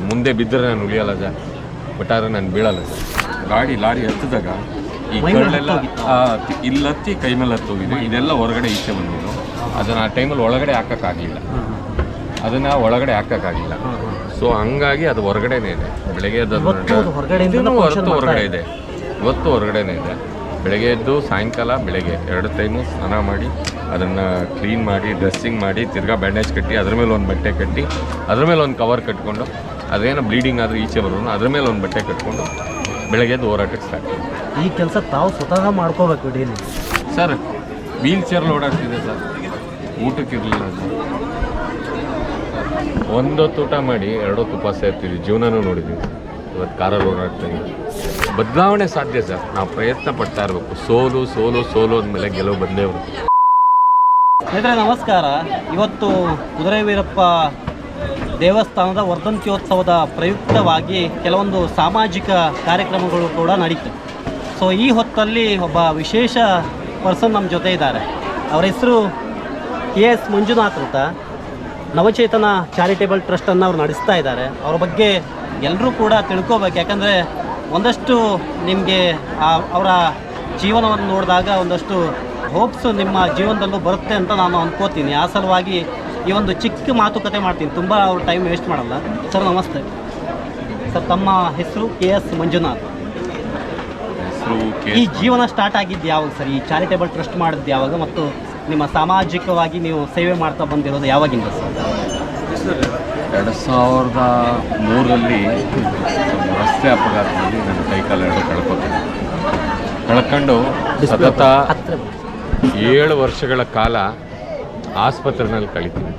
ಮುಂದೆ ಬಿದ್ದರೆ ನಾನು ಉಳಿಯಲ್ಲ ಸರ್. ಒಟ್ಟಾರೆ ನಾನು ಬೀಳಲ್ಲ ಸರ್. ಗಾಡಿ ಲಾರಿ ಹತ್ತಿದಾಗ ಈ ಕಳ್ಳೆಲ್ಲ ಹತ್ತೋಗಿತ್ತು. ಆ, ತಿ- ಇಲ್ಲಿ ಹತ್ತಿ ಕೈ ಮೇಲೆ ಹತ್ತೋಗಿದೆ. ಇದೆಲ್ಲ ಹೊರಗಡೆ ಈಚೆ ಬಂದಿದ್ದು. ಅದನ್ನು ಆ ಟೈಮಲ್ಲಿ ಒಳಗಡೆ ಹಾಕೋಕ್ಕಾಗಲಿಲ್ಲ. ಅದನ್ನು ಒಳಗಡೆ ಹಾಕೋಕ್ಕಾಗಿಲ್ಲ ಸೊ ಹಂಗಾಗಿ ಅದು ಹೊರಗಡೆನೇ ಇದೆ. ಬೆಳಗ್ಗೆ ಎದ್ದು ಅದು ಹೊರತು ಹೊರಗಡೆ ಇದೆ. ಇವತ್ತು ಹೊರಗಡೆನೇ ಇದೆ. ಬೆಳಗ್ಗೆ ಎದ್ದು ಸಾಯಂಕಾಲ ಬೆಳಗ್ಗೆ ಎರಡು ಟೈಮು ಸ್ನಾನ ಮಾಡಿ ಅದನ್ನು ಕ್ಲೀನ್ ಮಾಡಿ ಡ್ರೆಸ್ಸಿಂಗ್ ಮಾಡಿ ತಿರ್ಗಾ ಬ್ಯಾಂಡೇಜ್ ಕಟ್ಟಿ ಅದ್ರ ಮೇಲೆ ಒಂದು ಬಟ್ಟೆ ಕಟ್ಟಿ ಅದ್ರ ಮೇಲೆ ಒಂದು ಕವರ್ ಕಟ್ಕೊಂಡು ಅದೇನೋ ಬ್ಲೀಡಿಂಗ್ ಆದರೆ ಈಚೆ ಬರೋದು ಅದ್ರ ಮೇಲೆ ಒಂದು ಬಟ್ಟೆ ಕಟ್ಕೊಂಡು ಬೆಳಗ್ಗೆ ಎದ್ದು ಹೋರಾಟಕ್ಕೆ ಸ್ಟಾರ್ಟ್ ಈ ಕೆಲಸ ತಾವು ಸ್ವತಃ ಮಾಡ್ಕೋಬೇಕು ಡೈಲಿ ಸರ್ ವೀಲ್ ಚೇರಲ್ಲಿ ಓಡಾಡ್ತಿದೆ ಸರ್ ಊಟಕ್ಕೆ ಇರಲಿಲ್ಲ ಸರ್ ಒಂದೊತ್ತು ಊಟ ಮಾಡಿ ಎರಡೊತ್ತು ಉಪವಾಸ ಇರ್ತೀವಿ ಜೀವನನೂ ನೋಡಿದ್ದೀವಿ ಇವತ್ತು ಕಾರಲ್ಲಿ ಓಡಾಡ್ತೀವಿ ಬದಲಾವಣೆ ಸಾಧ್ಯ ಸರ್ ನಾವು ಪ್ರಯತ್ನ ಪಡ್ತಾ ಇರಬೇಕು. ಸೋಲು ಸೋಲು ಸೋಲು ಅಂದಮೇಲೆ ಗೆಲುವು ಬಂದೇ ಬರುತ್ತೆ. ಸ್ನೇಹಿತರೆ ನಮಸ್ಕಾರ. ಇವತ್ತು ಕುದುರೆ ವೀರಪ್ಪ ದೇವಸ್ಥಾನದ ವರ್ಧಂತ್ಯೋತ್ಸವದ ಪ್ರಯುಕ್ತವಾಗಿ ಕೆಲವೊಂದು ಸಾಮಾಜಿಕ ಕಾರ್ಯಕ್ರಮಗಳು ಕೂಡ ನಡೀತವೆ ಸೊ ಈ ಹೊತ್ತಲ್ಲಿ ಒಬ್ಬ ವಿಶೇಷ ಪರ್ಸನ್ ನಮ್ಮ ಜೊತೆ ಇದ್ದಾರೆ. ಅವರ ಹೆಸರು ಕೆ ಎಸ್ ಮಂಜುನಾಥ್ ಅಂತ. ನವಚೇತನ ಚಾರಿಟೇಬಲ್ ಟ್ರಸ್ಟನ್ನು ಅವ್ರು ನಡೆಸ್ತಾ ಇದ್ದಾರೆ. ಅವ್ರ ಬಗ್ಗೆ ಎಲ್ಲರೂ ಕೂಡ ತಿಳ್ಕೋಬೇಕು. ಯಾಕಂದರೆ ಒಂದಷ್ಟು ನಿಮಗೆ ಅವರ ಜೀವನವನ್ನು ನೋಡಿದಾಗ ಒಂದಷ್ಟು ಹೋಪ್ಸ್ ನಿಮ್ಮ ಜೀವನದಲ್ಲೂ ಬರುತ್ತೆ ಅಂತ ನಾನು ಅಂದ್ಕೋತೀನಿ ಆ ಸಲುವಾಗಿ ಈ ಒಂದು ಚಿಕ್ಕ ಮಾತುಕತೆ ಮಾಡ್ತೀನಿ. ತುಂಬ ಅವ್ರ ಟೈಮ್ ವೇಸ್ಟ್ ಮಾಡಲ್ಲ. ಸರ್ ನಮಸ್ತೆ. ಸರ್ ತಮ್ಮ ಹೆಸರು ಕೆ ಎಸ್ ಮಂಜುನಾಥ್. ಈ ಜೀವನ ಸ್ಟಾರ್ಟ್ ಆಗಿದ್ದು ಯಾವಾಗ ಸರ್? ಈ ಚಾರಿಟೇಬಲ್ ಟ್ರಸ್ಟ್ ಮಾಡಿದ್ದು ಯಾವಾಗ? ಮತ್ತು ನಿಮ್ಮ ಸಾಮಾಜಿಕವಾಗಿ ನೀವು ಸೇವೆ ಮಾಡ್ತಾ ಬಂದಿರೋದು ಯಾವಾಗಿಂದ ಸರ್? ಎರಡು ಸಾವಿರದ ಮೂರರಲ್ಲಿ ರಸ್ತೆ ಅಪಘಾತದಲ್ಲಿ ನನ್ನ ಕೈಕಾಲು ಎರಡು ಕಳ್ಕೊತೀನಿ ಕಳ್ಕೊಂಡು ಸತತ ಏಳು ವರ್ಷಗಳ ಕಾಲ ಆಸ್ಪತ್ರೆನಲ್ಲಿ ಕಳಿತೀನಿ.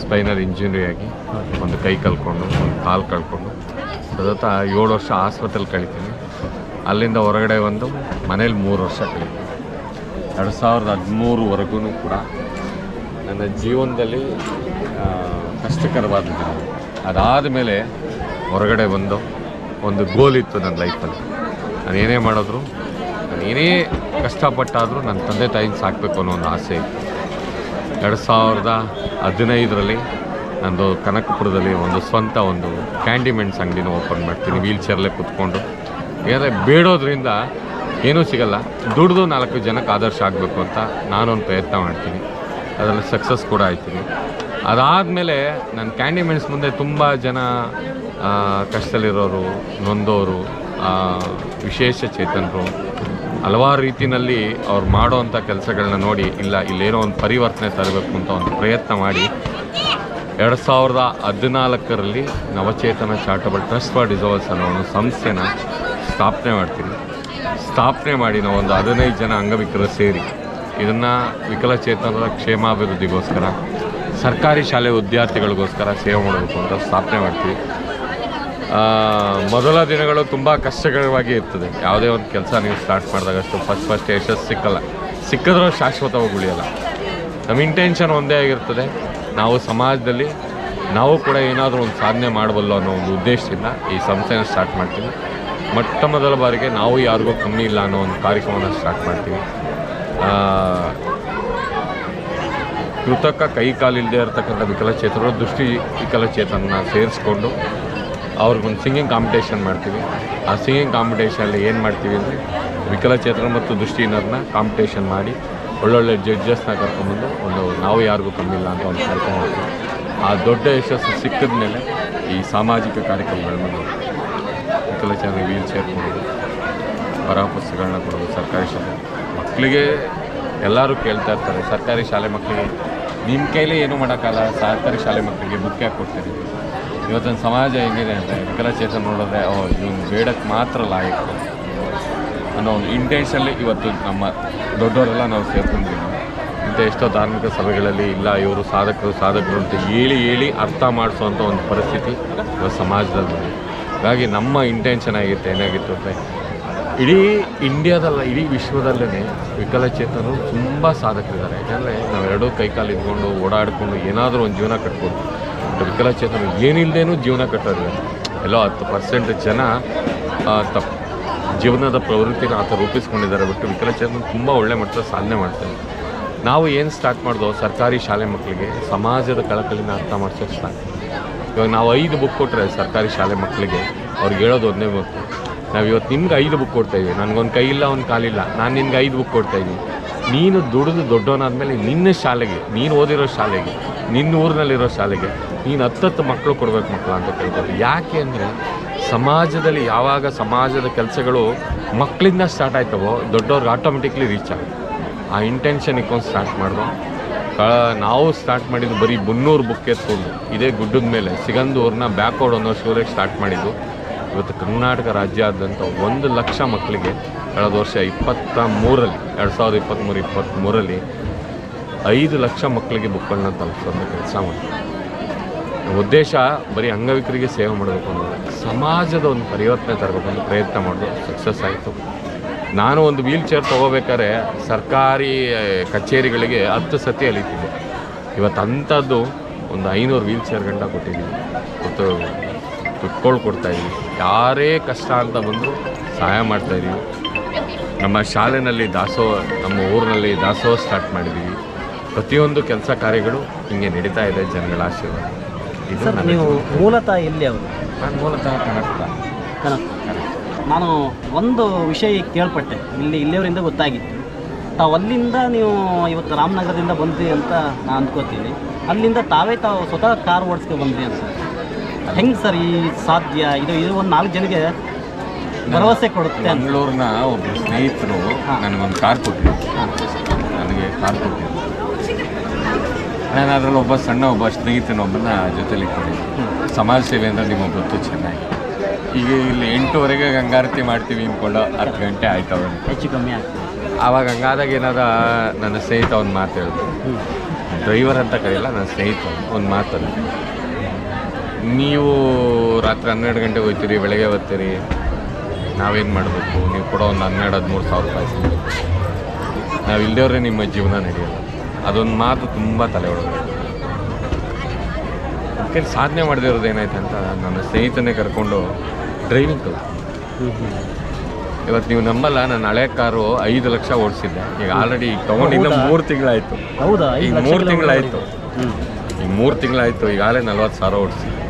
ಸ್ಪೈನಲ್ ಇಂಜುರಿ ಆಗಿ ಒಂದು ಕೈ ಕಳ್ಕೊಂಡು ಒಂದು ಕಾಲು ಕಳ್ಕೊಂಡು ಸತತ ಏಳು ವರ್ಷ ಆಸ್ಪತ್ರೆಲಿ ಕಳಿತೀನಿ. ಅಲ್ಲಿಂದ ಹೊರಗಡೆ ಬಂದು ಮನೇಲಿ ಮೂರು ವರ್ಷ ಕಳಿತೀನಿ. ಎರಡು ಸಾವಿರದ ಹದಿಮೂರುವರೆಗೂ ಕೂಡ ನನ್ನ ಜೀವನದಲ್ಲಿ ಕಷ್ಟಕರವಾದ ಅದಾದ ಮೇಲೆ ಹೊರಗಡೆ ಬಂದು ಒಂದು ಗೋಲ್ ಇತ್ತು ನನ್ನ ಲೈಫಲ್ಲಿ ನಾನು ಏನೇ ಮಾಡಿದ್ರು ನಾನು ಏನೇ ಕಷ್ಟಪಟ್ಟಾದರೂ ನನ್ನ ತಂದೆ ತಾಯಿನ ಸಾಕಬೇಕು ಅನ್ನೋ ಒಂದು ಆಸೆ ಇತ್ತು. ಎರಡು ಸಾವಿರದ ಹದಿನೈದರಲ್ಲಿ ನಂದು ಕನಕಪುರದಲ್ಲಿ ಒಂದು ಸ್ವಂತ ಒಂದು ಕ್ಯಾಂಡಿಮೆಂಟ್ಸ್ ಅಂಗಡಿನ ಓಪನ್ ಮಾಡ್ತೀನಿ, ವೀಲ್ ಚೇರ್ಲೆ ಕುತ್ಕೊಂಡು. ಯಾಕಂದರೆ ಬೇಡೋದ್ರಿಂದ ಏನೂ ಸಿಗಲ್ಲ. ದುಡ್ದು ನಾಲ್ಕು ಜನಕ್ಕೆ ಆದರ್ಶ ಆಗಬೇಕು ಅಂತ ನಾನೊಂದು ಪ್ರಯತ್ನ ಮಾಡ್ತೀನಿ. ಅದರಲ್ಲಿ ಸಕ್ಸಸ್ ಕೂಡ ಆಯ್ತೀನಿ. ಅದಾದಮೇಲೆ ನನ್ನ ಕ್ಯಾಂಡಿಮೆಂಟ್ಸ್ ಮುಂದೆ ತುಂಬ ಜನ ಕಷ್ಟದಲ್ಲಿರೋರು, ನೊಂದೋರು ವಿಶೇಷ ಚೇತನರು ಹಲವಾರು ರೀತಿಯಲ್ಲಿ ಅವ್ರು ಮಾಡೋವಂಥ ಕೆಲಸಗಳನ್ನ ನೋಡಿ, ಇಲ್ಲ, ಇಲ್ಲೇನೋ ಒಂದು ಪರಿವರ್ತನೆ ತರಬೇಕು ಅಂತ ಒಂದು ಪ್ರಯತ್ನ ಮಾಡಿ, ಎರಡು ಸಾವಿರದ ಹದಿನಾಲ್ಕರಲ್ಲಿ ನವಚೇತನ ಚಾರಿಟಬಲ್ ಟ್ರಸ್ಟ್ ಫಾರ್ ಡಿಸೋಲ್ಸ್ ಅನ್ನೋ ಒಂದು ಸಂಸ್ಥೆನ ಸ್ಥಾಪನೆ ಮಾಡ್ತೀವಿ. ಸ್ಥಾಪನೆ ಮಾಡಿ ನಾವು ಒಂದು ಹದಿನೈದು ಜನ ಅಂಗವಿಕಲರು ಸೇರಿ, ಇದನ್ನು ವಿಕಲಚೇತನರ ಕ್ಷೇಮಾಭಿವೃದ್ಧಿಗೋಸ್ಕರ, ಸರ್ಕಾರಿ ಶಾಲೆ ವಿದ್ಯಾರ್ಥಿಗಳಿಗೋಸ್ಕರ ಸೇವೆ ಮಾಡಬೇಕು ಅಂತ ಸ್ಥಾಪನೆ ಮಾಡ್ತೀವಿ. ಮೊದಲ ದಿನಗಳು ತುಂಬ ಕಷ್ಟಕರವಾಗಿ ಇರ್ತದೆ. ಯಾವುದೇ ಒಂದು ಕೆಲಸ ನೀವು ಸ್ಟಾರ್ಟ್ ಮಾಡಿದಾಗಷ್ಟು ಫಸ್ಟ್ ಫಸ್ಟ್ ಯಶಸ್ಸು ಸಿಕ್ಕಲ್ಲ. ಸಿಕ್ಕಿದ್ರೂ ಶಾಶ್ವತವಾಗಿ ಉಳಿಯಲ್ಲ. ನಮ್ಮ ಇಂಟೆನ್ಷನ್ ಒಂದೇ ಆಗಿರ್ತದೆ. ನಾವು ಸಮಾಜದಲ್ಲಿ ನಾವು ಕೂಡ ಏನಾದರೂ ಒಂದು ಸಾಧನೆ ಮಾಡಬಲ್ಲ ಅನ್ನೋ ಒಂದು ಉದ್ದೇಶದಿಂದ ಈ ಸಂಸ್ಥೆನ ಸ್ಟಾರ್ಟ್ ಮಾಡ್ತೀವಿ. ಮೊಟ್ಟ ಮೊದಲ ಬಾರಿಗೆ ನಾವು ಯಾರಿಗೂ ಕಮ್ಮಿ ಇಲ್ಲ ಅನ್ನೋ ಒಂದು ಕಾರ್ಯಕ್ರಮನ ಸ್ಟಾರ್ಟ್ ಮಾಡ್ತೀವಿ. ಕೃತಕ ಕೈ ಕಾಲಿಲ್ಲದೆ ಇರತಕ್ಕಂಥ ವಿಕಲಚೇತನರು ದೃಷ್ಟಿ ವಿಕಲಚೇತನ ಸೇರಿಸ್ಕೊಂಡು ಅವ್ರಿಗೊಂದು ಸಿಂಗಿಂಗ್ ಕಾಂಪಿಟೇಷನ್ ಮಾಡ್ತೀವಿ. ಆ ಸಿಂಗಿಂಗ್ ಕಾಂಪಿಟೇಷನಲ್ಲಿ ಏನು ಮಾಡ್ತೀವಿ ಅಂದರೆ ವಿಕಲಚೇತನ ಮತ್ತು ದೃಷ್ಟಿಹೀನರನ್ನ ಕಾಂಪಿಟೇಷನ್ ಮಾಡಿ ಒಳ್ಳೊಳ್ಳೆ ಜಡ್ಜಸ್ನ ಕರ್ಕೊಂಬಂದು ಒಂದು ನಾವು ಯಾರಿಗೂ ಕಮ್ಮಿಲ್ಲ ಅಂತ ಒಂದು ಕಾರ್ಯಕ್ರಮ ಮಾಡ್ತೀವಿ. ಆ ದೊಡ್ಡ ಯಶಸ್ಸು ಸಿಕ್ಕಿದ ಮೇಲೆ ಈ ಸಾಮಾಜಿಕ ಕಾರ್ಯಕ್ರಮಗಳನ್ನ ವಿಕಲಚೇತನ ವೀಲ್ ಚೇರ್ ಕೊಡೋದು ಹೊರ ಪುಸ್ತಕಗಳನ್ನ ಕೊಡೋದು, ಸರ್ಕಾರಿ ಶಾಲೆ. ಮಕ್ಕಳಿಗೆ ಎಲ್ಲರೂ ಕೇಳ್ತಾ ಇರ್ತಾರೆ, ಸರ್ಕಾರಿ ಶಾಲೆ ಮಕ್ಕಳಿಗೆ ನಿಮ್ಮ ಕೈಲೇ ಏನೂ ಮಾಡೋಕ್ಕಲ್ಲ ಸರ್ಕಾರಿ ಶಾಲೆ ಮಕ್ಕಳಿಗೆ ಬುಕ್ ಯಾಕೆ ಕೊಡ್ತೀರಿ ಇವತ್ತಿನ ಸಮಾಜ ಹೆಂಗಿದೆ ಅಂದರೆ ವಿಕಲಚೇತನ ನೋಡಿದ್ರೆ, ಓ ಇವನು ಬೇಡಕ್ಕೆ ಮಾತ್ರ ಲಾಯಕ್. ಅನ್ನೋ ಒಂದು ಇಂಟೆನ್ಷನಲ್ಲಿ ಇವತ್ತು ನಮ್ಮ ದೊಡ್ಡವರೆಲ್ಲ ನಾವು ಸೇರ್ಕೊಂಡಿದ್ದೀವಿ. ಇಂಥ ಎಷ್ಟೋ ಧಾರ್ಮಿಕ ಸಭೆಗಳಲ್ಲಿ ಇಲ್ಲ, ಇವರು ಸಾಧಕರು ಸಾಧಕರು ಅಂತ ಹೇಳಿ ಹೇಳಿ ಅರ್ಥ ಮಾಡಿಸೋವಂಥ ಒಂದು ಪರಿಸ್ಥಿತಿ ಇವತ್ತು ಸಮಾಜದಲ್ಲಿ ಹಾಗಾಗಿ ನಮ್ಮ ಇಂಟೆನ್ಷನ್ ಆಗಿತ್ತು, ಏನಾಗಿತ್ತು ಅಂದರೆ, ಇಡೀ ಇಂಡಿಯಾದಲ್ಲ ಇಡೀ ವಿಶ್ವದಲ್ಲೇ ವಿಕಲಚೇತನರು ತುಂಬ ಸಾಧಕರಿದ್ದಾರೆ. ಯಾಕಂದರೆ ನಾವು ಎರಡೂ ಕೈಕಾಲು ಇದ್ಕೊಂಡು ಓಡಾಡಿಕೊಂಡು ಏನಾದರೂ ಒಂದು ಜೀವನ ಬಟ್ ವಿಕಲಚೇತನರು ಏನಿಲ್ಲದೇನೂ ಜೀವನ ಕಟ್ಟೋದು ಎಲ್ಲೋ ಹತ್ತು ಪರ್ಸೆಂಟ್ ಜನ ತಪ್ಪು ಜೀವನದ ಪ್ರವೃತ್ತಿನ ಆತ ರೂಪಿಸ್ಕೊಂಡಿದ್ದಾರೆ ಬಿಟ್ಟು ವಿಕಲಚೇತನ ತುಂಬ ಒಳ್ಳೆ ಮಟ್ಟದ ಸಾಧನೆ ಮಾಡ್ತಾರೆ ನಾವು ಏನು ಸ್ಟಾರ್ಟ್ ಮಾಡಿದೋ ಸರ್ಕಾರಿ ಶಾಲೆ ಮಕ್ಕಳಿಗೆ, ಸಮಾಜದ ಕಳಕಳಿನ ಅರ್ಥ ಮಾಡಿಸೋದು ಸ್ಟಾರ್ಟ್ ಇವಾಗ ನಾವು ಐದು ಬುಕ್ ಕೊಟ್ಟರೆ ಸರ್ಕಾರಿ ಶಾಲೆ ಮಕ್ಕಳಿಗೆ, ಅವ್ರಿಗೆ ಹೇಳೋದು ಒಂದೇ ಬುಕ್ ನಾವು ಇವತ್ತು ನಿಮ್ಗೆ ಐದು ಬುಕ್ ಕೊಡ್ತಾಯಿದ್ವಿ ನನಗೊಂದು ಕೈ ಇಲ್ಲ, ಒಂದು ಕಾಲಿಲ್ಲ ನಾನು ನಿನ್ಗೆ ಐದು ಬುಕ್ ಕೊಡ್ತಾಯಿದ್ದೀನಿ ನೀನು ದುಡಿದು ದೊಡ್ಡವನಾದ್ಮೇಲೆ ನಿನ್ನ ಶಾಲೆಗೆ, ನೀನು ಓದಿರೋ ಶಾಲೆಗೆ, ನಿನ್ನ ಊರಿನಲ್ಲಿರೋ ಶಾಲೆಗೆ ನೀನು ಹತ್ತತ್ತು ಮಕ್ಕಳು ಕೊಡ್ಬೇಕು ಮಕ್ಕಳು ಅಂತ ಕೇಳ್ಬೋದು ಯಾಕೆ ಅಂದರೆ ಸಮಾಜದಲ್ಲಿ ಯಾವಾಗ ಸಮಾಜದ ಕೆಲಸಗಳು ಮಕ್ಕಳಿಂದ ಸ್ಟಾರ್ಟ್ ಆಯ್ತವೋ ದೊಡ್ಡವ್ರಿಗೆ ಆಟೋಮೆಟಿಕ್ಲಿ ರೀಚ್ ಆಗುತ್ತೆ. ಆ ಇಂಟೆನ್ಷನ್ ಇಕ್ಕೊಂಡು ಸ್ಟಾರ್ಟ್ ಮಾಡಿದ್ರು ನಾವು ಸ್ಟಾರ್ಟ್ ಮಾಡಿದ್ದು ಬರೀ ಮುನ್ನೂರು ಬುಕ್ ಎತ್ಕೊಂಡು ಇದೇ ಗುಡ್ಡದ ಮೇಲೆ ಸಿಗಂದೂರನ್ನ ಬ್ಯಾಕ್ವರ್ಡ್ ಅನ್ನೋ ಶೋರಿಗೆ ಸ್ಟಾರ್ಟ್ ಮಾಡಿದ್ದು. ಇವತ್ತು ಕರ್ನಾಟಕ ರಾಜ್ಯಾದ್ಯಂತ ಒಂದು ಲಕ್ಷ ಮಕ್ಕಳಿಗೆ ಕಳೆದ ವರ್ಷ ಇಪ್ಪತ್ತ ಮೂರಲ್ಲಿ ಎರಡು ಸಾವಿರದ ಇಪ್ಪತ್ತ್ಮೂರು ಇಪ್ಪತ್ತ್ಮೂರಲ್ಲಿ ಐದು ಲಕ್ಷ ಮಕ್ಕಳಿಗೆ ಬುಕ್ಗಳನ್ನ ತಲುಪಿಸೋಂಥ ಕೆಲಸ ಮಾಡಿ ಉದ್ದೇಶ ಬರೀ ಅಂಗವಿಕರಿಗೆ ಸೇವೆ ಮಾಡಬೇಕು ಅನ್ನೋದು. ಸಮಾಜದ ಒಂದು ಪರಿವರ್ತನೆ ತರಬೇಕು ಪ್ರಯತ್ನ ಮಾಡೋದು ಸಕ್ಸಸ್ ಆಯಿತು. ನಾನು ಒಂದು ವೀಲ್ ಚೇರ್ ತೊಗೋಬೇಕಾದ್ರೆ ಸರ್ಕಾರಿ ಕಚೇರಿಗಳಿಗೆ ಹತ್ತು ಸತಿ ಅಲಿತಿದ್ದೆ. ಇವತ್ತು ಅಂಥದ್ದು ಒಂದು ಐನೂರು ವೀಲ್ ಚೇರ್ ಗಂಟ ಕೊಟ್ಟಿದ್ದೀವಿ ಮತ್ತು ಕೊಡ್ತಾ ಕೊಡ್ತಾಯಿದ್ದೀವಿ ಯಾರೇ ಕಷ್ಟ ಅಂತ ಬಂದರೂ ಸಹಾಯ ಮಾಡ್ತಾಯಿದ್ದೀವಿ ನಮ್ಮ ಶಾಲೆಯಲ್ಲಿ ದಾಸೋಹ ನಮ್ಮ ಊರಿನಲ್ಲಿ ದಾಸೋಹ ಸ್ಟಾರ್ಟ್ ಮಾಡಿದ್ದೀವಿ. ಪ್ರತಿಯೊಂದು ಕೆಲಸ ಕಾರ್ಯಗಳು ಹಿಂಗೆ ನಡೀತಾ ಇದೆ. ಜನಗಳ ಆಶೀರ್ವಾದ. ಇದು ಸರ್ ನೀವು ಮೂಲತಃ ಎಲ್ಲಿ ಅವರು? ನಾನು ಮೂಲತಃ ಕನ್ನಡ ಕನಕ. ನಾನು ಒಂದು ವಿಷಯ ಕೇಳ್ಪಟ್ಟೆ. ಇಲ್ಲಿ ಇಲ್ಲಿಯವರಿಂದ ಗೊತ್ತಾಗಿತ್ತು. ತಾವು ಅಲ್ಲಿಂದ ನೀವು ಇವತ್ತು ರಾಮನಗರದಿಂದ ಬಂದ್ರಿ ಅಂತ ನಾನು ಅಂದ್ಕೋತೀನಿ. ಅಲ್ಲಿಂದ ತಾವೇ ತಾವು ಸ್ವತಃ ಕಾರ್ ಓಡಿಸ್ಕೊಂಡು ಬಂದ್ರಿ ಅಂತ. ಹೆಂಗೆ ಸರ್ ಈ ಸಾಧ್ಯ? ಇದು ಇದು ಒಂದು ನಾಲ್ಕು ಜನಕ್ಕೆ ಭರವಸೆ ಕೊಡುತ್ತೆ ಬೆಂಗಳೂರಿನ ಒಬ್ಬ ಸ್ನೇಹಿತರು ನನಗೊಂದು ಕಾರ್ ಕೊಟ್ಟಿದ್ದರು ನನಗೆ ಕಾರ್ ಕೊಟ್ಟಿದ್ರು ನಾನು ಅದರಲ್ಲಿ ಒಬ್ಬ ಸಣ್ಣ ಒಬ್ಬ ಸ್ನೇಹಿತನೊಬ್ಬನ ಜೊತೆಲಿ ಇಟ್ಕೊಂಡಿದ್ದೆ ಸಮಾಜ ಸೇವೆ ಅಂದರೆ ನಿಮಗೆ ಗೊತ್ತು ಚೆನ್ನಾಗಿ. ಈಗ ಇಲ್ಲಿ ಎಂಟುವರೆಗೆ ಗಂಗಾರತಿ ಮಾಡ್ತೀವಿ ಅಂದ್ಕೊಂಡು ಹತ್ತು ಗಂಟೆ ಆಯ್ತವ ಹೆಚ್ಚು ಕಮ್ಮಿ ಆವಾಗ ಹಂಗಾದಾಗ ಏನಾದ ನನ್ನ ಸ್ನೇಹಿತ ಒಂದು ಮಾತು ಹೇಳಿದ್ರು ಡ್ರೈವರ್ ಅಂತ ಕರೆಯಲ್ಲ ನನ್ನ ಸ್ನೇಹಿತ ಒಂದು ಮಾತು ನೀವು ರಾತ್ರಿ ಹನ್ನೆರಡು ಗಂಟೆಗೆ ಹೋಗ್ತೀರಿ ಬೆಳಗ್ಗೆ ಬರ್ತೀರಿ ನಾವೇನು ಮಾಡಬೇಕು? ನೀವು ಕೂಡ ಒಂದು ಹನ್ನೆರಡು ಹದಿಮೂರು ಸಾವಿರ ರೂಪಾಯಿ. ನಾವು ಇಲ್ದೇವ್ರೆ ನಿಮ್ಮ ಜೀವನ ನಡೆಯಲ್ಲ. ಅದೊಂದು ಮಾತು ತುಂಬ ತಲೆ ಒಳಗೆ ಅದಕ್ಕೆ ಸಾಧನೆ ಮಾಡದಿರೋದು ಏನಾಯ್ತು ಅಂತ ನನ್ನ ಸ್ನೇಹಿತನೇ ಕರ್ಕೊಂಡು ಡ್ರೈವಿಂಗ್ ಹ್ಞೂ ಇವತ್ತು ನೀವು ನಂಬಲ್ಲ ನನ್ನ ಹಳೆ ಕಾರು ಐದು ಲಕ್ಷ ಓಡಿಸಿದ್ದೆ. ಈಗ ಆಲ್ರೆಡಿ ಈಗ ತೊಗೊಂಡು ಇನ್ನೂ ಮೂರು ತಿಂಗಳಾಯಿತು. ಹೌದಾ? ಈಗ ಮೂರು ತಿಂಗಳಾಯಿತು. ಈಗ ಮೂರು ತಿಂಗಳಾಯಿತು ಈಗಾಗಲೇ ನಲ್ವತ್ತು ಸಾವಿರ ಓಡಿಸಿದ್ದೆ.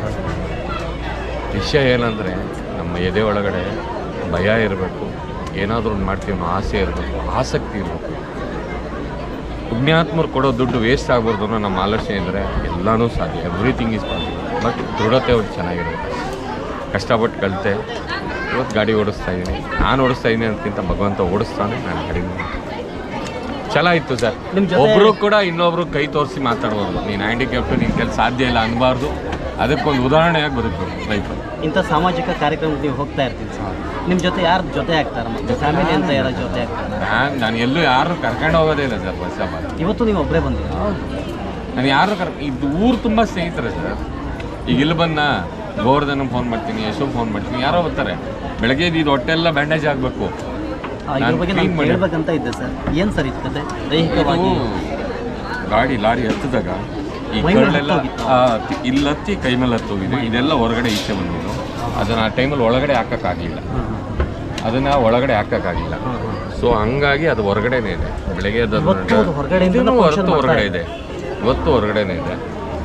ವಿಷಯ ಏನಂದರೆ ನಮ್ಮ ಎದೆ ಒಳಗಡೆ ಭಯ ಇರಬೇಕು. ಏನಾದರೂ ಒಂದು ಮಾಡ್ತೀವಿ ಅನ್ನೋ ಆಸೆ ಇರಬೇಕು. ಆಸಕ್ತಿ ಇರಬೇಕು. ಪುಣ್ಯಾತ್ಮರು ಕೊಡೋ ದುಡ್ಡು ವೇಸ್ಟ್ ಆಗ್ಬಾರ್ದು ಅನ್ನೋ ನಮ್ಮ ಆಲೋಚನೆ ಅಂದರೆ ಎಲ್ಲನೂ ಸಾಧ್ಯ. ಎವ್ರಿಥಿಂಗ್ ಈಸ್ ಪಾಸಿಬಲ್ ಬಟ್ ದೃಢತೆ ಒಂದು ಚೆನ್ನಾಗಿರುತ್ತೆ. ಕಷ್ಟಪಟ್ಟು ಕಲಿತೆ ಇವತ್ತು ಗಾಡಿ ಓಡಿಸ್ತಾ ಇದ್ದೀನಿ ನಾನು ಓಡಿಸ್ತಾ ಇದ್ದೀನಿ ಅದಕ್ಕಿಂತ ಭಗವಂತ ಓಡಿಸ್ತಾನೆ ನಾನು ಕಡಿಮೆ ಚಲ ಇತ್ತು ಸರ್. ಒಬ್ಬರು ಕೂಡ ಇನ್ನೊಬ್ರು ಕೈ ತೋರಿಸಿ ಮಾತಾಡ್ಬಾರ್ದು ನೀನು ಹ್ಯಾಂಡಿಕ್ಯಾಪ್ಟು ನಿನ್ನ ಕೆಲಸ ಸಾಧ್ಯ ಇಲ್ಲ ಅನ್ಬಾರ್ದು. ಅದಕ್ಕೊಂದು ಉದಾಹರಣೆಯಾಗಿ ಬದುಕಬೇಕು ಲೈಫಲ್ಲಿ ಇಂಥ ಸಾಮಾಜಿಕ ಕಾರ್ಯಕ್ರಮಕ್ಕೆ ನೀವು ಹೋಗ್ತಾ ಇರ್ತೀನಿ ಸರ್. ನಿಮ್ಮ ಜೊತೆ ಯಾರು ಜೊತೆ ಆಗ್ತಾರೆ ಮತ್ತೆ? ಫ್ಯಾಮಿಲಿ ಅಂತ ಯಾರ ಜೊತೆ ಆಗ್ತಾರೆ? ನಾನು ನಾನು ಎಲ್ಲೂ ಯಾರು ಕರ್ಕೊಂಡು ಹೋಗೋದೇ ಇಲ್ಲ ಸರ್ ಬಸ್ ಇವತ್ತು ನೀವು ಒಬ್ಬರೇ ಬಂದಿದ್ದೀರಾ? ನಾನು ಯಾರು ಕರ್ ಇದು ಊರು ತುಂಬ ಸ್ನೇಹಿತರೆ ಸರ್. ಈಗ ಇಲ್ಲಿ ಬಂದ ಗೋವರ್ಧನ ಫೋನ್ ಮಾಡ್ತೀನಿ ಯಶೋ ಫೋನ್ ಮಾಡ್ತೀನಿ ಯಾರೋ ಬರ್ತಾರೆ. ಬೆಳಗ್ಗೆ ಇದು ಹೊಟ್ಟೆಲ್ಲ ಬ್ಯಾಂಡೇಜ್ ಆಗಬೇಕು. ಆ, ಇದ್ರ ನಾನು ಬಗ್ಗೆ clean ನಾನು ಮಾಡಿ- ಹೇಳ್ಬೇಕಂತ ಇದ್ದೆ ಸರ್. ಏನು ಸರ್ ಇದು ಕತೆ? ದೈಹಿಕವಾಗಿ? ಗಾಡಿ ಲಾರಿ ಹತ್ತಿದಾಗ ಈ ಕರಳೆಲ್ಲ. ಹತ್ತಿ ಕೈ ಮೇಲೆ ಹತ್ತೋಗಿದೆ. ಇದೆಲ್ಲ ಹೊರಗಡೆ ಈಚೆ ಬಂದಿದ್ದು ಅದನ್ನು ಆ ಟೈಮಲ್ಲಿ ಒಳಗಡೆ ಹಾಕೋಕ್ಕಾಗಲಿಲ್ಲ. ಅದನ್ನು ಒಳಗಡೆ ಹಾಕೋಕ್ಕಾಗಲಿಲ್ಲ. ಸೊ ಹಂಗಾಗಿ ಅದು ಹೊರಗಡೆನೇ ಇದೆ. ಬೆಳಗ್ಗೆ ಎದ್ದು ಹೊರತು ಹೊರಗಡೆ ಇದೆ. ಇವತ್ತು ಹೊರಗಡೆನೇ ಇದೆ.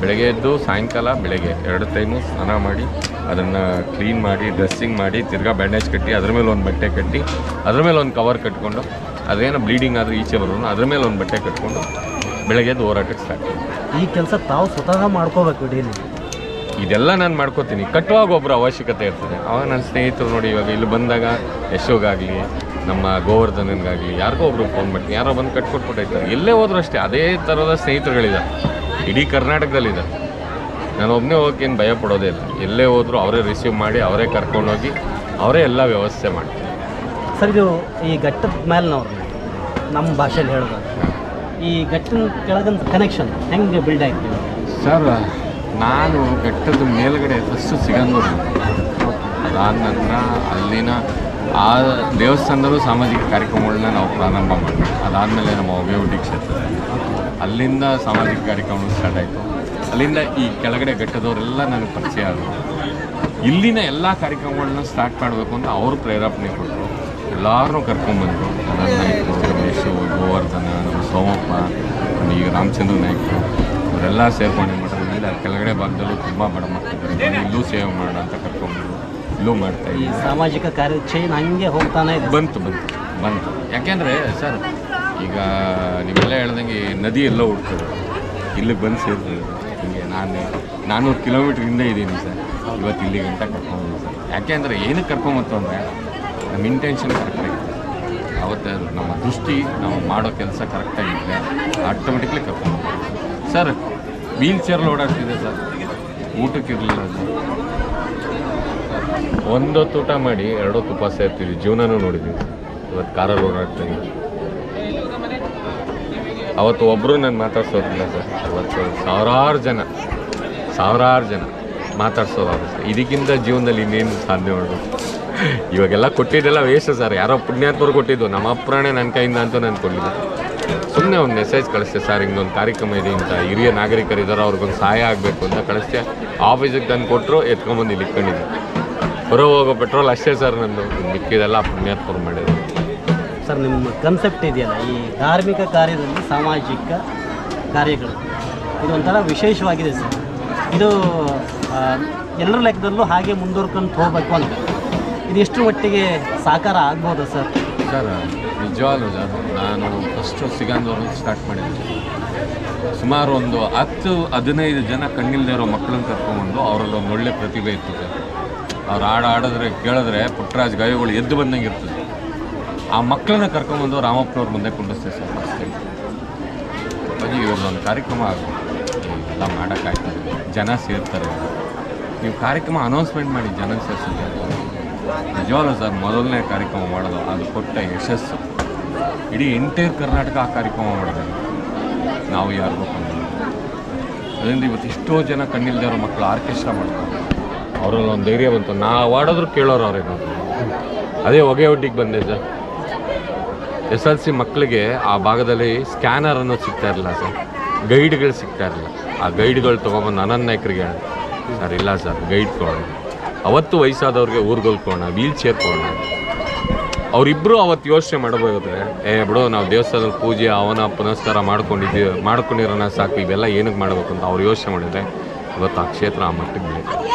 ಬೆಳಗ್ಗೆ ಎದ್ದು ಸಾಯಂಕಾಲ ಬೆಳಗ್ಗೆ ಎರಡು ಟೈಮು ಸ್ನಾನ ಮಾಡಿ ಅದನ್ನು ಕ್ಲೀನ್ ಮಾಡಿ ಡ್ರೆಸ್ಸಿಂಗ್ ಮಾಡಿ ತಿರ್ಗಾ ಬ್ಯಾಂಡೇಜ್ ಕಟ್ಟಿ ಅದ್ರ ಮೇಲೆ ಒಂದು ಬಟ್ಟೆ ಕಟ್ಟಿ ಅದ್ರ ಮೇಲೆ ಒಂದು ಕವರ್ ಕಟ್ಕೊಂಡು ಅದೇನೋ ಬ್ಲೀಡಿಂಗ್ ಆದರೆ ಈಚೆ ಬರೋನು ಅದ್ರ ಮೇಲೆ ಒಂದು ಬಟ್ಟೆ ಕಟ್ಕೊಂಡು ಬೆಳಗ್ಗೆ ಎದ್ದು ಹೋರಾಟಕ್ಕೆ ಸ್ಟಾರ್ಟ್ ಈ ಕೆಲಸ ತಾವು ಸ್ವತಃ ಮಾಡ್ಕೋಬೇಕು ಡೈಲಿ. ಇದೆಲ್ಲ ನಾನು ಮಾಡ್ಕೋತೀನಿ. ಕಟ್ಟುವಾಗ ಒಬ್ಬರ ಅವಶ್ಯಕತೆ ಇರ್ತದೆ. ಅವಾಗ ನನ್ನ ಸ್ನೇಹಿತರು ನೋಡಿ ಇವಾಗ ಇಲ್ಲಿ ಬಂದಾಗ ಯಶೋಗಾಗಲಿ ನಮ್ಮ ಗೋವರ್ಧನನ್ಗಾಗಲಿ ಯಾರಿಗೋ ಒಬ್ರು ಫೋನ್ ಮಾಡ್ತೀನಿ ಯಾರೋ ಬಂದು ಕಟ್ಕೊಟ್ಬಿಟ್ಟೈತಾರೆ. ಎಲ್ಲೇ ಹೋದ್ರು ಅಷ್ಟೇ ಅದೇ ಥರದ ಸ್ನೇಹಿತರುಗಳಿದ್ದಾರೆ ಇಡೀ ಕರ್ನಾಟಕದಲ್ಲಿದೆ ನಾನು ಒಬ್ಬನೇ ಹೋಗಕ್ಕೆ ಏನು ಭಯ ಪಡೋದೇ ಇಲ್ಲ. ಎಲ್ಲೇ ಹೋದರೂ ಅವರೇ ರಿಸೀವ್ ಮಾಡಿ ಅವರೇ ಕರ್ಕೊಂಡೋಗಿ ಅವರೇ ಎಲ್ಲ ವ್ಯವಸ್ಥೆ ಮಾಡ್ತಾರೆ. ಸರ್ ಇದು ಈ ಘಟ್ಟದ ಮೇಲೆ ನಾವು ನಮ್ಮ ಭಾಷೆಯಲ್ಲಿ ಹೇಳಿದಾಗ ಈ ಘಟ್ಟದ ಕೆಳಗಂತ ಕನೆಕ್ಷನ್ ಹೆಂಗೆ ಬಿಲ್ಡ್ ಆಯ್ತು? ಸರ್ ನಾನು ಘಟ್ಟದ ಮೇಲ್ಗಡೆ ಫಸ್ಟು ಸಿಗಂಗೂರು ಅದಾದ ನಂತರ ಅಲ್ಲಿನ ಆ ದೇವಸ್ಥಾನದಲ್ಲೂ ಸಾಮಾಜಿಕ ಕಾರ್ಯಕ್ರಮಗಳನ್ನ ನಾವು ಪ್ರಾರಂಭ ಮಾಡಿದ್ವಿ ಅದಾದಮೇಲೆ ನಮ್ಮ ಒಗೆಹುಡ್ಡಿ ಕ್ಷೇತ್ರ. ಅಲ್ಲಿಂದ ಸಾಮಾಜಿಕ ಕಾರ್ಯಕ್ರಮಗಳು ಸ್ಟಾರ್ಟ್ ಆಯಿತು. ಅಲ್ಲಿಂದ ಈ ಕೆಳಗಡೆ ಘಟ್ಟದವರೆಲ್ಲ ನನಗೆ ಪರಿಚಯ ಆದರು ಇಲ್ಲಿನ ಎಲ್ಲ ಕಾರ್ಯಕ್ರಮಗಳನ್ನ ಸ್ಟಾರ್ಟ್ ಮಾಡಬೇಕು ಅಂತ ಅವರು ಪ್ರೇರೇಪಣೆ ಕೊಟ್ಟರು. ಎಲ್ಲರೂ ಕರ್ಕೊಂಡ್ಬಂದರು. ನನ್ನ ರಮೇಶು ಗೋವರ್ಧನ ನಮ್ಮ ಸೋಮಪ್ಪ ಈಗ ರಾಮಚಂದ್ರ ನಾಯ್ಕ ಅವರೆಲ್ಲ ಸೇರ್ಕೊಂಡು ಮಾಡೋದ್ರಿಂದ ಇಲ್ಲ ಕೆಳಗಡೆ ಭಾಗದಲ್ಲೂ ತುಂಬ ಬಡ ಮಾಡ್ತಿದ್ದಾರೆ ಇಲ್ಲೂ ಸೇವೆ ಮಾಡೋಣ ಅಂತ ಕರ್ಕೊಂಡು ಇಲ್ಲೂ ಮಾಡ್ತಾ ಈ ಇದ್ದೀವಿ ಸಾಮಾಜಿಕ ಕಾರ್ಯ ಚೈನ್ ಹಂಗೆ ಹೋಗ್ತಾನೆ ಇದೆ. ಬಂತು ಬಂತು ಬಂತು. ಯಾಕೆಂದರೆ ಸರ್ ಈಗ ನೀವೆಲ್ಲ ಹೇಳ್ದಂಗೆ ನದಿ ಎಲ್ಲ ಹುಡ್ತದೆ ಇಲ್ಲಿಗೆ ಬಂದು ಸೇರ್ತದೆ ಹಿಂಗೆ ನಾನು ನಾನ್ನೂರು ಕಿಲೋಮೀಟ್ರ್ ಹಿಂದೆ ಇದ್ದೀನಿ ಸರ್. ಇವತ್ತು ಇಲ್ಲಿ ಗಂಟ ಕರ್ಕೊಂಡು ಸರ್. ಯಾಕೆಂದರೆ ಏನಕ್ಕೆ ಕರ್ಕೊಂಬತ್ತು ಅಂದರೆ ನಮ್ಮ ಇಂಟೆನ್ಷನ್ ಕರೆಕ್ಟಾಗಿದೆ ಅವತ್ತು ನಮ್ಮ ದೃಷ್ಟಿ ನಾವು ಮಾಡೋ ಕೆಲಸ ಕರೆಕ್ಟಾಗಿದ್ದರೆ ಆಟೋಮೆಟಿಕ್ಲಿ ಕರ್ಕೊಂಡು ಸರ್ ವೀಲ್ ಚೇರಲ್ಲಿ ಓಡಾಡ್ತಿದೆ ಸರ್. ಊಟಕ್ಕೆ ಇರಲಿಲ್ಲ ಸರ್. ಒಂದೊತ್ತು ಊಟ ಮಾಡಿ ಎರಡೊತ್ತು ಉಪವಾಸ ಇರ್ತೀವಿ ಜೀವನನೂ ನೋಡಿದ್ದೀವಿ ಇವತ್ತು ಕಾರಲ್ಲಿ ಓಡಾಡ್ತೀವಿ ಅವತ್ತು ಒಬ್ಬರು ನಾನು ಮಾತಾಡ್ಸೋದಿಲ್ಲ ಸರ್. ಇವತ್ತು ಸಾವಿರಾರು ಜನ ಸಾವಿರಾರು ಜನ ಮಾತಾಡ್ಸೋದಾಗುತ್ತೆ. ಇದಕ್ಕಿಂತ ಜೀವನದಲ್ಲಿ ಇನ್ನೇನು ಸಾಧನೆ ಮಾಡಬೇಕು ಇವಾಗೆಲ್ಲ ಕೊಟ್ಟಿದ್ದೆಲ್ಲ ವೇಸ್ಟ್ ಸರ್. ಯಾರೋ ಪುಣ್ಯಾತ್ಮರು ಕೊಟ್ಟಿದ್ದು. ನಮ್ಮ ಅಪ್ರಾಣೆ ನನ್ನ ಕೈಯಿಂದ ಅಂತ ನಾನು ಕೊಟ್ಟಿದ್ದೆ ಸುಮ್ಮನೆ ಒಂದು ಮೆಸೇಜ್ ಕಳಿಸ್ತೆ ಸರ್ ಹಿಂಗೊಂದು ಕಾರ್ಯಕ್ರಮ ಇದೆ ಅಂತ. ಹಿರಿಯ ನಾಗರಿಕರು ಇದ್ದಾರೆ ಅವ್ರಿಗೊಂದು ಸಹಾಯ ಆಗಬೇಕು ಅಂತ ಕಳಿಸ್ತೆ ಆಫೀಸಿಗೆ ತಂದು ಕೊಟ್ಟರು ಎತ್ಕೊಂಬಂದು ಇಲ್ಲಿ ಇಟ್ಕೊಂಡಿದ್ದೆ. ಹೊರ ಹೋಗೋ ಪೆಟ್ರೋಲ್ ಅಷ್ಟೇ ಸರ್ ನಂದು. ಮಿಕ್ಕಿದೆಲ್ಲ ಪುಣ್ಯಾತ್ಮರು ಮಾಡಿದ್ರು. ಸರ್ ನಿಮ್ಮ ಕನ್ಸೆಪ್ಟ್ ಇದೆಯಲ್ಲ, ಈ ಧಾರ್ಮಿಕ ಕಾರ್ಯದಲ್ಲಿ ಸಾಮಾಜಿಕ ಕಾರ್ಯಗಳು. ಇದೊಂಥರ ವಿಶೇಷವಾಗಿದೆ ಸರ್ ಇದು ಎಲ್ಲರ ಲೆಕ್ಕದಲ್ಲೂ ಹಾಗೆ ಮುಂದುವರ್ಕೊಂಡು ಹೋಗ್ಬೇಕು ಅಂತ. ಎಷ್ಟು ಮಟ್ಟಿಗೆ ಸಾಕಾರ ಆಗ್ಬೋದು ಸರ್? ಸರ್, ನಿಜವಾಗ್ಲು ಸರ್, ನಾನು ಫಸ್ಟು ಸಿಗಂದವರು ಸ್ಟಾರ್ಟ್ ಮಾಡಿದ್ದೆ. ಸುಮಾರು ಒಂದು ಹತ್ತು ಹದಿನೈದು ಜನ ಕಣ್ಣಿಲ್ಲದೆ ಇರೋ ಮಕ್ಕಳನ್ನ ಕರ್ಕೊಂಡ್ಬಂದು ಅವರಲ್ಲಿ ಒಂದು ಒಳ್ಳೆ ಪ್ರತಿಭೆ ಇತ್ತು ಸರ್. ಅವ್ರು ಹಾಡು ಆಡಿದ್ರೆ ಕೇಳಿದ್ರೆ ಪುಟ್ಟರಾಜ್ ಗಾಯಗಳು ಎದ್ದು ಬಂದಂಗೆ ಇರ್ತದೆ. ಆ ಮಕ್ಕಳನ್ನ ಕರ್ಕೊಂಬಂದು ರಾಮಪ್ಪನವ್ರ ಮುಂದೆ ಕುಂಡಿಸ್ತೆ ಸರ್ ಅಷ್ಟೇ ಬನ್ನಿ ಇವರೊಂದು ಕಾರ್ಯಕ್ರಮ ಆಗುತ್ತೆ. ಎಲ್ಲ ಮಾಡೋಕ್ಕಾಗ್ತದೆ. ಜನ ಸೇರ್ತಾರೆ. ನೀವು ಕಾರ್ಯಕ್ರಮ ಅನೌನ್ಸ್ಮೆಂಟ್ ಮಾಡಿ, ಜನ ಸೇರಿಸಿದ್ರೆ ನಿಜವಾಗ್ಲೂ ಸರ್, ಮೊದಲನೇ ಕಾರ್ಯಕ್ರಮ ಮಾಡೋದು, ಅದು ಕೊಟ್ಟ ಯಶಸ್ಸು. ಇಡೀ ಎಂಟೈರ್ ಕರ್ನಾಟಕ ಆ ಕಾರ್ಯಕ್ರಮ ಮಾಡಿದೆ. ನಾವು ಯಾರಿಗೂ ಕೊಂಡಿಲ್ಲ ಅದರಿಂದ ಇವತ್ತು ಎಷ್ಟೋ ಜನ ಕಣ್ಣಿಲ್ದೇ ಅವ್ರ ಮಕ್ಕಳು ಆರ್ಕೆಸ್ಟ್ರಾ ಮಾಡ್ತಾರೆ. ಅವರಲ್ಲಿ ಒಂದು ಧೈರ್ಯ ಬಂತು. ನಾವು ಆಡೋದ್ರು ಕೇಳೋರು ಅವ್ರೇನು ಅದೇ ಹೊಗೆ ಒಡ್ಡಿಗೆ ಬಂದೆ ಸರ್. ಎಸ್ ಎಲ್ ಸಿ ಮಕ್ಕಳಿಗೆ ಆ ಭಾಗದಲ್ಲಿ ಸ್ಕ್ಯಾನರ್ ಅನ್ನೋದು ಸಿಗ್ತಾ ಇರಲಿಲ್ಲ ಸರ್. ಗೈಡ್ಗಳು ಸಿಗ್ತಾ ಇರಲಿಲ್ಲ. ಆ ಗೈಡ್ಗಳು ತೊಗೊಂಬಂದು ನನ್ನ ನಾಯಕರಿಗೆ ಸರ್, ಇಲ್ಲ ಸರ್, ಗೈಡ್ ಕೊಡೋಣ ಅವತ್ತು ವಯಸ್ಸಾದವ್ರಿಗೆ ಊರ್ಗೊಳ್ಕೋಣ ವೀಲ್ ಚೇರ್ ಕೊಡೋಣ. ಅವರಿಬ್ಬರು ಅವತ್ತು ಯೋಚನೆ ಮಾಡಬೇಕಾದ್ರೆ ಏ ಬಿಡು, ನಾವು ದೇವಸ್ಥಾನದ ಪೂಜೆ, ಅವನ ಪುನಸ್ಕಾರ ಮಾಡ್ಕೊಂಡಿದ್ದೀವಿ ಮಾಡ್ಕೊಂಡಿರೋಣ ಸಾಕು, ಇವೆಲ್ಲ ಏನಕ್ಕೆ ಮಾಡಬೇಕು ಅಂತ ಅವ್ರು ಯೋಚನೆ ಮಾಡಿದ್ರೆ ಇವತ್ತು ಆ ಕ್ಷೇತ್ರ ಆ ಮಟ್ಟಿಗೆ ಬೆಳೀತದೆ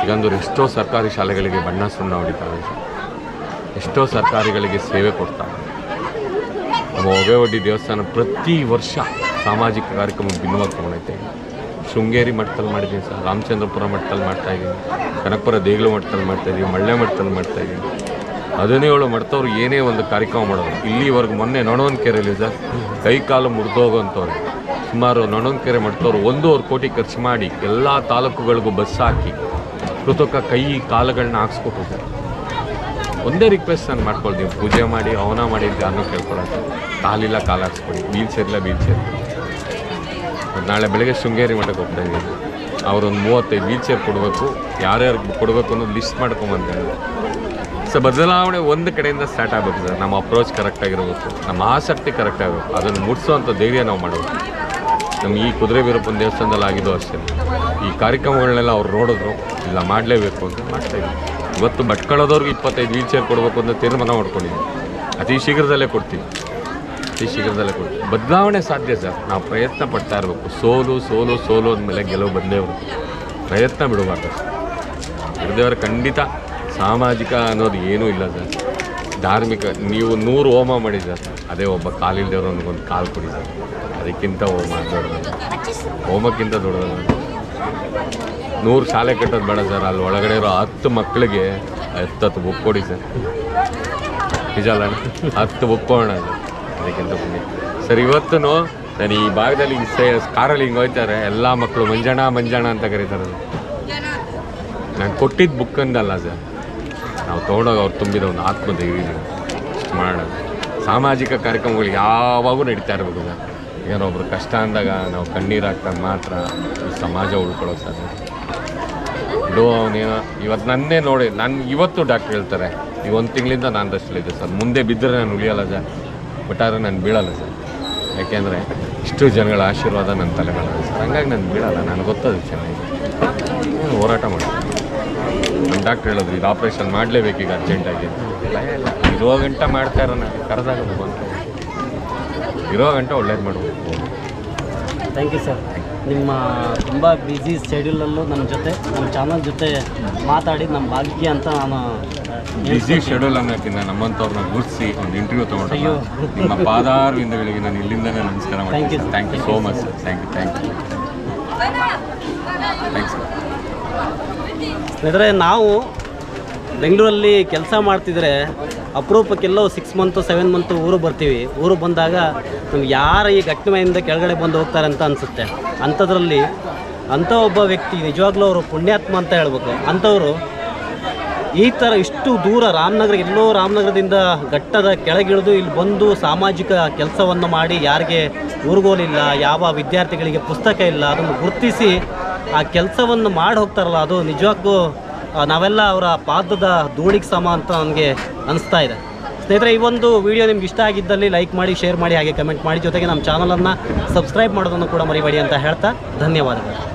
ಸಿಗಂದೂರು ಎಷ್ಟೋ ಸರ್ಕಾರಿ ಶಾಲೆಗಳಿಗೆ ಬಣ್ಣ ಸುಣ್ಣ ಹೊಡಿತಾರೆ. ಎಷ್ಟೋ ಸರ್ಕಾರಿಗಳಿಗೆ ಸೇವೆ ಕೊಡ್ತಾರೆ. ನಮ್ಮ ಒಡ್ಡಿ ದೇವಸ್ಥಾನ ಪ್ರತಿ ವರ್ಷ ಸಾಮಾಜಿಕ ಕಾರ್ಯಕ್ರಮ ಭಿನ್ನವಾಗಿ ತೊಗೊಂಡೈತೆ ಶೃಂಗೇರಿ ಮಠದಲ್ಲಿ ಮಾಡಿದ್ದೀನಿ ಸರ್. ರಾಮಚಂದ್ರಪುರ ಮಠದಲ್ಲಿ ಮಾಡ್ತಾ ಇದ್ದೀನಿ. ಕನಕಪುರ ದೇಗುಲ ಮಠದಲ್ಲಿ ಮಾಡ್ತಾ ಇದ್ದೀವಿ ಮಳ್ಳೆ ಮಠದಲ್ಲಿ ಮಾಡ್ತಾ ಇದ್ದೀನಿ. ಹದಿನೇಳು ಮಠದವ್ರು ಏನೇ ಒಂದು ಕಾರ್ಯಕ್ರಮ ಮಾಡೋದು. ಇಲ್ಲಿವರೆಗೂ ಮೊನ್ನೆ ನೊಣವನಕೆರೆಯಲ್ಲಿ ಸರ್, ಕೈ ಕಾಲು ಮುರಿದೋಗೋಂಥವ್ರು ಸುಮಾರು ನೊಣವನಕೆರೆ ಮಠದವ್ರು ಒಂದೂವರೆ ಕೋಟಿ ಖರ್ಚು ಮಾಡಿ ಎಲ್ಲ ತಾಲೂಕುಗಳಿಗೂ ಬಸ್ ಹಾಕಿ ಕೃತಕ ಕೈ ಕಾಲುಗಳನ್ನ ಹಾಕ್ಸ್ಕೊಟ್ರು ಸರ್. ಒಂದೇ ರಿಕ್ವೆಸ್ಟ್ ನಾನು ಮಾಡ್ಕೊಳ್ತೀವಿ ಪೂಜೆ ಮಾಡಿ, ಹವನ ಮಾಡಿ ಯಾರನ್ನೂ ಕೇಳ್ಕೊಳಕ್ಕೆ. ಕಾಲಿಲ್ಲ ಕಾಲು ಹಾಕ್ಸ್ಕೊಡಿ. ಬೀಲ್ಸ್ ಇರಲಿಲ್ಲ ಬೀಲ್ಸ್ ಸೇರಿ ನಾಳೆ ಬೆಳಗ್ಗೆ ಶೃಂಗೇರಿ ಮಠಕ್ಕೆ ಹೋಗ್ತಾ ಇದ್ದೀನಿ. ಅವರೊಂದು ಮೂವತ್ತೈದು ವೀಲ್ ಚೇರ್ ಕೊಡಬೇಕು. ಯಾರ್ಯಾರು ಕೊಡಬೇಕು ಅನ್ನೋದು ಲಿಸ್ಟ್ ಮಾಡ್ಕೊಂಬಂತ ಸೊ ಬದಲಾವಣೆ ಒಂದು ಕಡೆಯಿಂದ ಸ್ಟಾರ್ಟ್ ಆಗಬೇಕು ಸರ್. ನಮ್ಮ ಅಪ್ರೋಚ್ ಕರೆಕ್ಟಾಗಿರಬೇಕು ನಮ್ಮ ಆಸಕ್ತಿ ಕರೆಕ್ಟ್ ಆಗಬೇಕು. ಅದನ್ನು ಮುಟ್ಸೋವಂಥ ಧೈರ್ಯ ನಾವು ಮಾಡಬೇಕು ನಮ್ಮ ಈ ಕುದುರೆ ವೀರಪ್ಪನ ದೇವಸ್ಥಾನದಲ್ಲಿ ಆಗಿದ್ದು ಅಷ್ಟೇ. ಈ ಕಾರ್ಯಕ್ರಮಗಳನ್ನೆಲ್ಲ ಅವ್ರು ನೋಡಿದ್ರು. ಇಲ್ಲ, ಮಾಡಲೇಬೇಕು ಅಂತ ಮಾಡ್ತಾಯಿದ್ವಿ ಇವತ್ತು ಭಟ್ಕಳದವ್ರಿಗೆ ಇಪ್ಪತ್ತೈದು ವೀಲ್ ಚೇರ್ ಕೊಡಬೇಕು ಅಂತ ತೀರ್ಮಾನ ಮಾಡ್ಕೊಂಡಿದ್ವಿ ಅತಿ ಶೀಘ್ರದಲ್ಲೇ ಕೊಡ್ತೀವಿ ಅತಿ ಶೀಘ್ರದಲ್ಲೇ ಕೊಡ್ತೀವಿ ಬದಲಾವಣೆ ಸಾಧ್ಯ ಸರ್. ನಾವು ಪ್ರಯತ್ನ ಪಡ್ತಾ ಇರಬೇಕು. ಸೋಲು ಸೋಲು ಸೋಲು ಅಂದಮೇಲೆ ಗೆಲುವು ಬಂದೇ ಬರುತ್ತೆ ಪ್ರಯತ್ನ ಬಿಡಬಾರ್ದು ಗುರುದೇವರ, ಖಂಡಿತ ಸಾಮಾಜಿಕ ಅನ್ನೋದು ಏನೂ ಇಲ್ಲ ಸರ್. ಧಾರ್ಮಿಕ, ನೀವು ನೂರು ಹೋಮ ಮಾಡಿ ಸರ್. ಅದೇ ಒಬ್ಬ ಕಾಲಿಲ್ದೇವ್ರು ಒಂದು ಕಾಲು ಕೊಡಿ ಸರ್. ಅದಕ್ಕಿಂತ ಹೋಮ ದೊಡ್ಡದಲ್ಲ ಹೋಮಕ್ಕಿಂತ ದೊಡ್ಡದು. ನೂರು ಶಾಲೆ ಕಟ್ಟೋದು ಬೇಡ ಸರ್. ಅಲ್ಲಿ ಒಳಗಡೆ ಇರೋ ಹತ್ತು ಮಕ್ಕಳಿಗೆ ಹತ್ತತ್ತು ಬುಕ್ ಕೊಡಿ ಸರ್. ನಿಜ ಅಲ್ಲ? ಹತ್ತು ಬುಕ್ ಕೊಡೋಣ ಅದಕ್ಕಿಂತ ಪುಣ್ಯ ಸರ್ ಇವತ್ತು ನಾನು ಈ ಭಾಗದಲ್ಲಿ ಕಾರಲ್ಲಿ ಹಿಂಗೆ ಹೋಯ್ತಾರೆ, ಎಲ್ಲ ಮಕ್ಕಳು ಮಂಜಣ ಮಂಜಣ ಅಂತ ಕರೀತಾರೆ. ನಾನು ಕೊಟ್ಟಿದ್ದ ಬುಕ್ ಅಂದಲ್ಲ ಸರ್. ನಾವು ತೊಗೊಂಡೋಗಿ ಅವ್ರು ತುಂಬಿದ ಒಂದು ಆತ್ಮಧೈರ್ಯ ಮಾಡೋಣ. ಸಾಮಾಜಿಕ ಕಾರ್ಯಕ್ರಮಗಳು ಯಾವಾಗೂ ನಡೀತಾ ಇರಬೇಕು ಸರ್. ಏನೋ ಒಬ್ರು ಕಷ್ಟ ಅಂದಾಗ ನಾವು ಕಣ್ಣೀರು ಹಾಕ್ದಾಗ ಮಾತ್ರ ಸಮಾಜ ಉಳ್ಕೊಳ್ಳೋ ಸರ್. ಇಡೋ ಅವನೇನೋ ಇವತ್ತು ನನ್ನೇ ನೋಡಿ ನಾನು ಇವತ್ತು ಡಾಕ್ಟ್ರ್ ಹೇಳ್ತಾರೆ, ಈ ಒಂದು ತಿಂಗಳಿಂದ ನಾನು ರಸ್ಟಲ್ಲಿದ್ದೆ ಸರ್. ಮುಂದೆ ಬಿದ್ದರೆ ನಾನು ಉಳಿಯಲ್ಲ ಸರ್. ಒಟ್ಟಾರೆ ನಾನು ಬೀಳಲ್ಲ ಸರ್. ಯಾಕೆಂದರೆ ಇಷ್ಟು ಜನಗಳ ಆಶೀರ್ವಾದ ನನ್ನ ತಲೆ ಮೇಲೆ ಸರ್. ಹಂಗಾಗಿ ನಾನು ಬೀಳಲ್ಲ, ನನಗೆ ಗೊತ್ತದು ಚೆನ್ನಾಗಿ ನಾನು ಹೋರಾಟ ಮಾಡ್ತೀನಿ ನಮ್ಮ ಡಾಕ್ಟ್ರ್ ಹೇಳಿದ್ರು, ಇದು ಆಪ್ರೇಷನ್ ಮಾಡಲೇಬೇಕು ಈಗ ಅರ್ಜೆಂಟಾಗಿ ಇರೋ ಗಂಟ ಮಾಡ್ತಾ ನಾನು ಕರೆದಾಗ ಬಂತು ಇರೋ ಗಂಟ ಒಳ್ಳೇದು ಮಾಡಬೇಕು. ಥ್ಯಾಂಕ್ ಯು ಸರ್ ನಿಮ್ಮ ತುಂಬ ಬ್ಯುಸಿ ಶೆಡ್ಯೂಲಲ್ಲೂ ನನ್ನ ಜೊತೆ ನಮ್ಮ ಚಾನಲ್ ಜೊತೆ ಮಾತಾಡಿ ನಮ್ಮ ಭಾಗ್ಯ ಅಂತ ನಾನು ಬಿಸಿ ಶೆಡ್ಯೂಲ್ ಅನ್ನೋಕ್ಕಿಂತ ನಮ್ಮಂಥವ್ರನ್ನ ಗುರುತಿಸಿ ಒಂದು ಇಂಟರ್ವ್ಯೂ ತೊಗೊಂಡು. ನಿಮ್ಮ ಬೆಳಿಗ್ಗೆ ನಾನು ಇಲ್ಲಿಂದನೇ ನಮಸ್ಕಾರ ಮಾಡ್ತೀನಿ sir. Thank you so much sir thank you thank you thanks ಸ್ನೇಹಿತರೆ ನಾವು ಬೆಂಗಳೂರಲ್ಲಿ ಕೆಲಸ ಮಾಡ್ತಿದ್ರೆ ಅಪರೂಪಕ್ಕೆಲ್ಲೋ ಸಿಕ್ಸ್ ಮಂತು ಸೆವೆನ್ ಮಂತು ಊರು ಬರ್ತೀವಿ. ಊರು ಬಂದಾಗ ನಮ್ಗೆ ಯಾರು ಈ ಗಟ್ಟಿ ಮನೆಯಿಂದ ಕೆಳಗಡೆ ಬಂದು ಹೋಗ್ತಾರೆ ಅಂತ ಅನಿಸುತ್ತೆ. ಅಂಥದ್ರಲ್ಲಿ ಅಂಥ ಒಬ್ಬ ವ್ಯಕ್ತಿ ನಿಜವಾಗ್ಲೂ ಅವರು ಪುಣ್ಯಾತ್ಮ ಅಂತ ಹೇಳ್ಬೇಕು. ಅಂಥವರು ಈ ಥರ ಇಷ್ಟು ದೂರ ರಾಮನಗರ, ಎಲ್ಲೋ ರಾಮನಗರದಿಂದ ಘಟ್ಟದ ಕೆಳಗಿಳಿದು ಇಲ್ಲಿ ಬಂದು ಸಾಮಾಜಿಕ ಕೆಲಸವನ್ನು ಮಾಡಿ ಯಾರಿಗೆ ಊರುಗೋಲಿಲ್ಲ, ಯಾವ ವಿದ್ಯಾರ್ಥಿಗಳಿಗೆ ಪುಸ್ತಕ ಇಲ್ಲ, ಅದನ್ನು ಗುರುತಿಸಿ ಆ ಕೆಲಸವನ್ನು ಮಾಡಿ ಹೋಗ್ತಾರಲ್ಲ, ಅದು ನಿಜವಾಗ್ಲೂ ನಾವೆಲ್ಲ ಅವರ ಪಾದದ ಧೂಳಿಗೆ ಸಮ ಅಂತ ನನಗೆ ಅನಿಸ್ತಾ ಇದೆ. ಸ್ನೇಹಿತರೆ, ಈ ಒಂದು ವಿಡಿಯೋ ನಿಮ್ಗೆ ಇಷ್ಟ ಆಗಿದ್ದಲ್ಲಿ ಲೈಕ್ ಮಾಡಿ, ಶೇರ್ ಮಾಡಿ, ಹಾಗೆ ಕಮೆಂಟ್ ಮಾಡಿ. ಜೊತೆಗೆ ನಮ್ಮ ಚಾನಲನ್ನು ಸಬ್ಸ್ಕ್ರೈಬ್ ಮಾಡೋದನ್ನು ಕೂಡ ಮರಿಬೇಡಿ ಅಂತ ಹೇಳ್ತಾ ಧನ್ಯವಾದಗಳು.